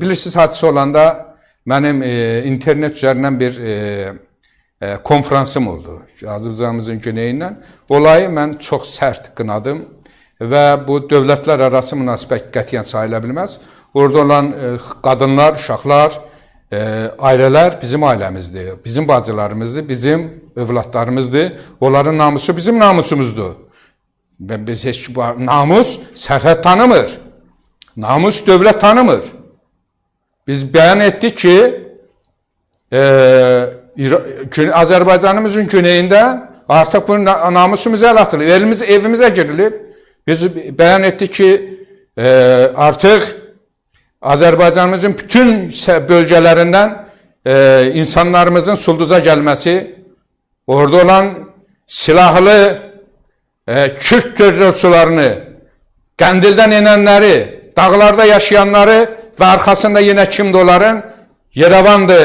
Bilirsiniz hadisə olanda mənim e, internet üzərindən bir e, e, konfransım oldu. Azərbaycanımızın güneyindən. Olayı mən çox sərt qınadım və bu dövlətlər arası münasibət qətiyyən sayıla bilməz. Orada olan e, qadınlar, uşaqlar, e, ailələr bizim ailəmizdir, bizim bacılarımızdır, bizim övladlarımızdır. Onların namusu bizim namusumuzdur. Biz heç namus sərhəd tanımır. Namus dövlət tanımır. Biz bəyan etdik ki, e, Azərbaycanımızın güneyində artıq bu na- namusumuz əl atılıb, elimiz, evimizə girilib. Biz bəyan etdik ki, e, artıq Azərbaycanımızın bütün bölgələrindən e, insanlarımızın sulduza gəlməsi, orada olan silahlı e, Kürt terrorçularını, Qəndildən enənləri, dağlarda yaşayanları və arxasında yenə kimdir onların? Yerevandır,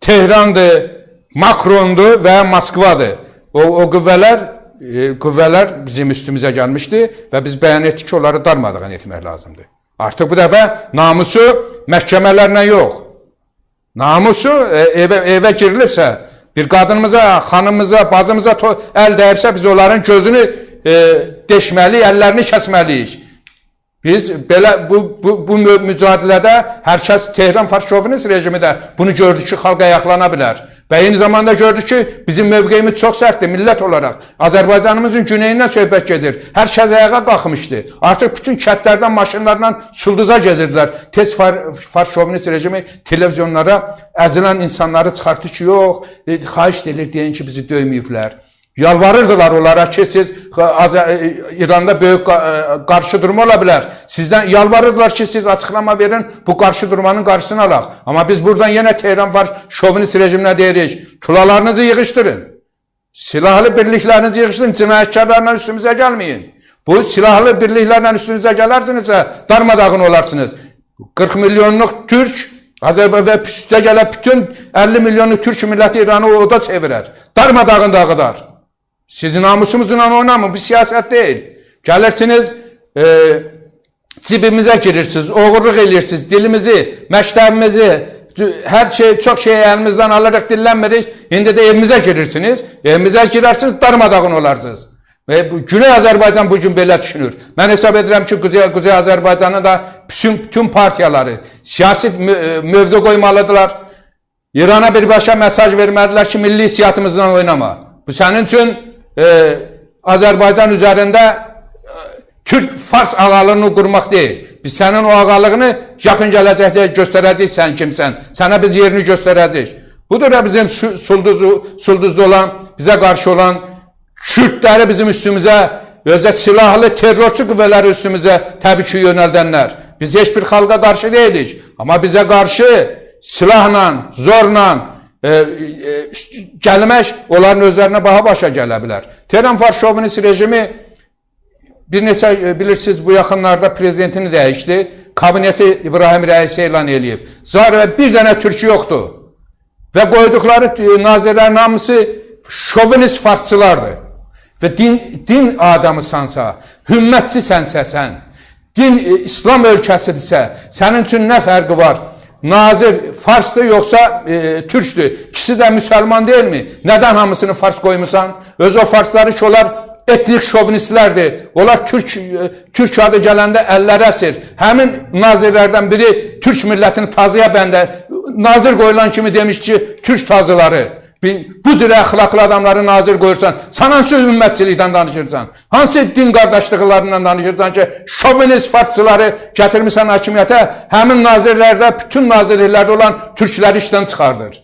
Tehrandır, Makrondur və Moskvadır. O, o qüvvələr e, qüvvələr bizim üstümüzə gəlmişdi və biz bəyan etdik ki, onları darmadağın etmək lazımdır. Artıq bu dəfə namusu məhkəmələrlə yox, Namusu e, evə, evə bir qadınımıza, xanımıza, bacımıza əl dəyibsə biz onların gözünü e, deşməliyik, əllərini kəsməliyik. Biz belə bu bu bu mü- mücadilədə hər kəs Tehran fars şovinist bunu gördü ki, xalq ayaqlana bilər. Və eyni zamanda gördük ki, bizim mövqeyimiz çox sərtdir millət olaraq. Azərbaycanımızın güneyindən söhbət gedir. Hər kəs ayağa qalxmışdı. Artıq bütün kəndlərdən maşınlarla sulduza gedirdilər. Tez far, fars şovinist rejimi televizyonlara əzilən insanları çıxartdı ki, yox, e, xahiş edilir deyin ki, bizi döyməyiblər. Yalvarırdılar onlara ki siz Azə- e, İranda böyük qa- e, qarşı durma ola bilər. Sizdən yalvarırdılar ki siz açıqlama verin bu qarşı durmanın qarşısını alaq. Amma biz buradan yenə Tehran var şovinist rejiminə deyirik. Tulalarınızı yığışdırın. Silahlı birliklərinizi yığışdırın, cinayətkarlarla üstümüzə gəlməyin. Bu silahlı birliklərlə üstünüzə gələrsinizsə darmadağın olarsınız. 40 milyonluq türk Azərbaycan üstə gələ bütün 50 milyonluq türk milləti İranı oda çevirər. Darmadağın dağıdar. Sizin namusumuzla oynamın. Bu siyasət deyil. Gəlirsiniz, e, cibimizə girirsiniz, oğurluq edirsiniz, dilimizi, məktəbimizi, hər şey, çox şey əlimizdən alaraq dillənmirik. İndi də evimizə girirsiniz. Evimizə girərsiniz, darmadağın olarsınız. Və bu Güney Azərbaycan bu gün belə düşünür. Mən hesab edirəm ki, Quzey, Quzey Azərbaycanı da bütün, bütün partiyaları siyasi mö- mövqe qoymalıdırlar. İrana birbaşa mesaj vermədilər ki, milli hissiyatımızdan oynama. Bu sənin üçün e, Azərbaycan üzərində e, Türk Fars ağalığını qurmaq deyil. Biz sənin o ağalığını yaxın gələcəkdə göstərəcəyik sən kimsən. Sənə biz yerini göstərəcəyik. Budur da bizim su- sulduzu, sulduzda olan, bizə qarşı olan Kürtləri bizim üstümüzə, özdə silahlı terrorçu qüvvələri üstümüzə təbii ki yönəldənlər. Biz heç bir xalqa qarşı deyilik. Amma bizə qarşı silahla, zorla gəlmək onların özlərinə baha başa gələ bilər. Tehran fars şovinist rejimi bir neçə e, bilirsiniz bu yaxınlarda prezidentini dəyişdi. Kabineti İbrahim Rəisi elan eləyib. Zarə bir dənə türkü yoxdur. Və qoyduqları e, nazirlərin hamısı şovinist farsçılardır. Və din, din adamısansa, hümmətçisənsə sən, din e, İslam ölkəsidirsə, sənin üçün nə fərqi var? Nazir farsdır yoxsa e, türkdür? İkisi də müsəlman deyilmi? Nədən hamısını fars qoymusan? Öz o farsları ki, onlar etnik şovinistlərdir. Onlar türk e, türk adı gələndə əlləri əsir. Həmin nazirlərdən biri türk millətini tazıya bəndə nazir qoyulan kimi demiş ki, türk tazıları. Bu cür əxlaqlı adamları nazir qoyursan, sən hansı ümmətçilikdən danışırsan? Hansı din qardaşlıqlarından danışırsan ki, şovinist farsçıları gətirmisən hakimiyyətə, həmin nazirlərdə, bütün nazirliklərdə olan türkləri işdən çıxardır.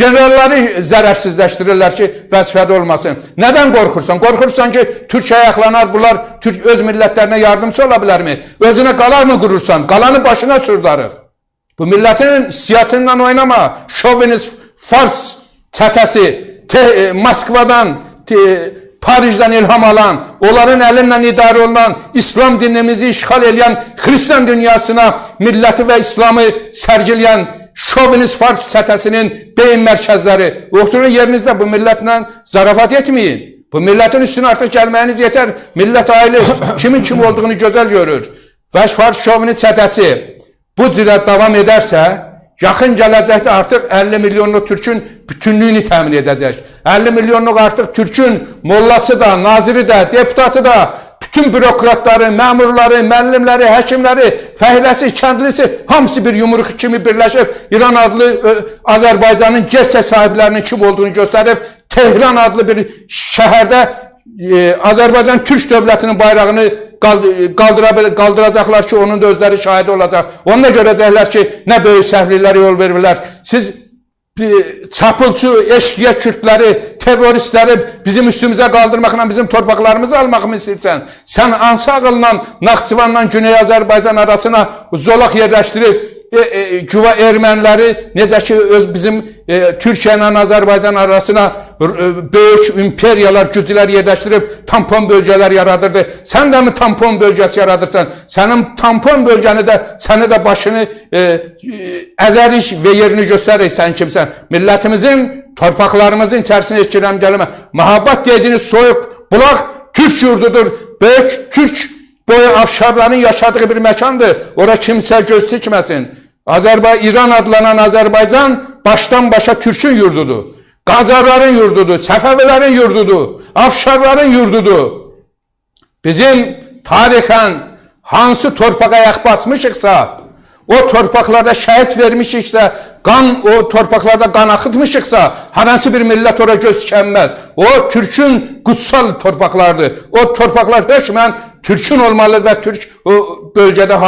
Generalları zərərsizləşdirirlər ki, vəzifədə olmasın. Nədən qorxursan? Qorxursan ki, Türk ayaqlanar, bunlar Türk öz millətlərinə yardımcı ola bilərmi? Özünə qala mı qurursan? Qalanı başına çurdarıq. Bu millətin hissiyatından oynama. Şovinist Fars çətəsi te, e, Moskvadan, te, Parijdən ilham alan, onların əlindən idarə olunan, İslam dinimizi işğal edən Xristian dünyasına milləti və İslamı sərgiləyən şovinist fars çətəsinin beyin mərkəzləri. Oturun yerinizdə bu millətlə zarafat etməyin. Bu milletin üstüne artık gelmeniz yeter. Millet aile kimin kim olduğunu güzel görür. Və fars şovini çətəsi bu cürə davam edərsə, yaxın gələcəkdə artıq 50 milyonluq türkün bütünlüyünü təmin edəcək. 50 milyonluq artıq türkün mollası da, naziri də, deputatı da, bütün bürokratları, məmurları, müəllimləri, həkimləri, fəhləsi, kəndlisi hamısı bir yumruq kimi birləşib İran adlı ö, Azərbaycanın gerçək sahiblərinin kim olduğunu göstərib Tehran adlı bir şəhərdə e, Azərbaycan Türk dövlətinin bayrağını bil- qaldıracaqlar ki, onun da özləri şahidi olacaq. Onda görəcəklər ki, nə böyük səhvlilərə yol verirlər. Siz bir çapulçu, eşkıya Kürtləri, teröristləri bizim üstümüzə qaldırmaqla bizim torpaqlarımızı almaq mı istəyirsən? Sən hansı ağılla Naxçıvanla Güney Azərbaycan arasına zolaq yerləşdirib e, e, güva erməniləri necə ki öz bizim e, Türkiyə ilə Azərbaycan arasına e, böyük imperiyalar, güclər yerləşdirib tampon bölgələr yaradırdı. Sən də mi tampon bölgəsi yaradırsan? Sənin tampon bölgəni də səni də başını e, e, əzərik və yerini göstərik sən kimsən. Millətimizin, torpaqlarımızın içərisinə etkiləm gəlmə. Mahabbat dediyiniz soyuq bulaq Türk yurdudur. Böyük Türk boyu afşarların yaşadığı bir məkandır. Ora kimsə göz tikməsin. Azərbaycan İran adlanan Azərbaycan başdan başa Türkün yurdudur. Qacarların yurdudur, Səfəvilərin yurdudur, Afşarların yurdudur. Bizim tarixən hansı torpağa ayaq basmışıqsa, o torpaqlarda şəhid vermişiksə, qan o torpaqlarda qan axıtmışıqsa, hər hansı bir millət ora göz tikənməz. O Türkün kutsal torpaqlardır. O torpaqlar hökmən Türkün olmalı və Türk o bölgədə